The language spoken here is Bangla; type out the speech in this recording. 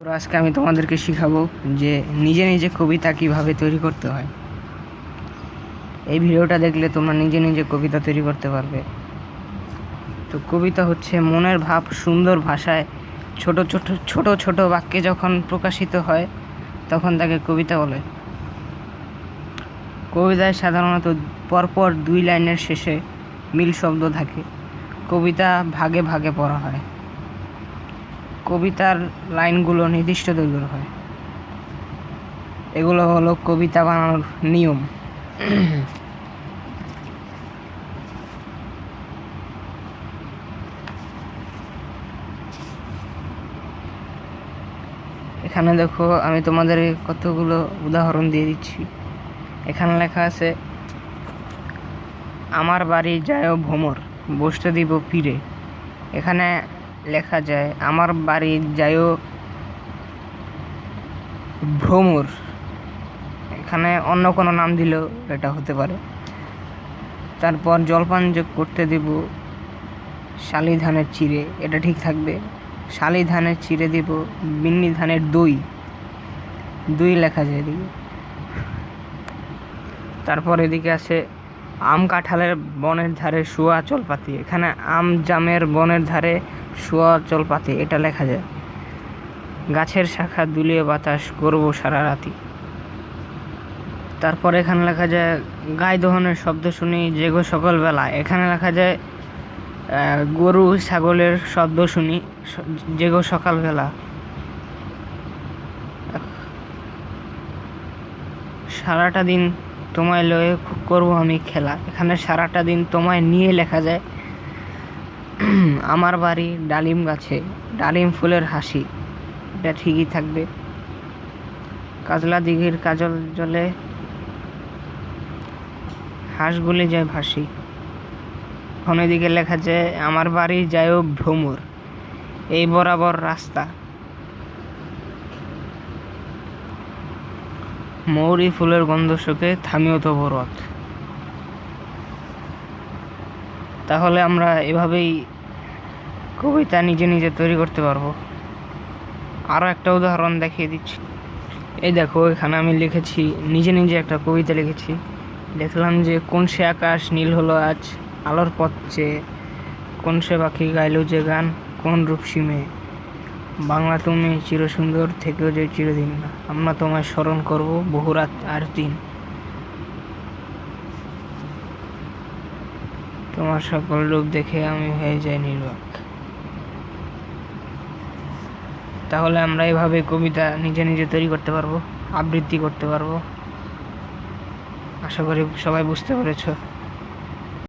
আজকে আমি তোমাদেরকে শিখাবো যে নিজে নিজে কবিতা কীভাবে তৈরি করতে হয়। এই ভিডিওটা দেখলে তোমরা নিজে নিজে কবিতা তৈরি করতে পারবে। তো কবিতা হচ্ছে মনের ভাব সুন্দর ভাষায় ছোট ছোট ছোট ছোট বাক্যে যখন প্রকাশিত হয়, তখন তাকে কবিতা বলে। কবিতায় সাধারণত পরপর দুই লাইনের শেষে মিল শব্দ থাকে। কবিতা ভাগে ভাগে পড়া হয়। কবিতার লাইনগুলো নির্দিষ্ট দৈর্ঘ্যের হয়। এগুলো হলো কবিতা বানানোর নিয়ম। এখানে দেখো, আমি তোমাদের কতগুলো উদাহরণ দিয়ে দিচ্ছি। এখানে লেখা আছে, আমার বাড়ি যায় ভ্রমর, বসতে দিব ফিরে। এখানে লেখা যায়। আমার বাড়ি যায় ভ্রমর। এখানে অন্য কোনো নাম দিলেও এটা হতে পারে। তারপর জলপান যোগ করতে দেব, শালি ধানের চিড়ে, এটা ঠিক থাকবে। শালি ধানের চিড়ে দেব, বিন্নি ধানের দই। দই লেখা যায় এদিকে। তারপর এদিকে আছে আম কাঁঠালের বনের ধারে শুয়া চলপাতি। এখানে আম জামের বনের ধারে শুয়া চলপাতি, এটা লেখা যায়। গাছের শাখা দুলিয়ে বাতাস করব সারা রাতি। তারপর এখানে লেখা যায় গায়ে দহনের শব্দ শুনি জেগো সকালবেলা। এখানে লেখা যায় গরু ছাগলের শব্দ শুনি জেগো সকালবেলা। সারাটা দিন তোমায় লয়ে করব আমি খেলা। এখানে সারাটা দিন তোমায় নিয়ে লেখা যায়। আমার বাড়ি ডালিম গাছে, ডালিম ফুলের হাসি। এটা ঠিকই থাকবে। কাজলা দিঘির কাজল জলে হাঁসগুলি যায় ভাসি। এখন এদিকে লেখা যায়, আমার বাড়ি যায় ভ্রমর। এই বরাবর রাস্তা। মৌরি ফুলের গন্ধ শুকে থামিও তো রথ তাহলে আমরা এভাবেই কবিতা নিজে নিজে তৈরি করতে পারব। আরও একটা উদাহরণ দেখিয়ে দিচ্ছি। এই দেখো, এখানে আমি লিখেছি, নিজে নিজে একটা কবিতা লিখেছি। দেখলাম যে, কোন সে আকাশ নীল হলো আজ, আলোর পথ চেয়ে কোন সে পাখি গাইলো যে গান, কোন রূপসী মেয়ে। বাংলা তুমি চিরসুন্দর থেকেও যে চিরদিন আমরা তোমায় স্মরণ করব বহু রাত আর দিন। তোমার সকল রূপ দেখে আমি হয়ে যাই নির্বাক। তাহলে আমরা এভাবে কবিতা নিজে নিজে তৈরি করতে পারব, আবৃত্তি করতে পারব। আশা করি সবাই বুঝতে পেরেছ।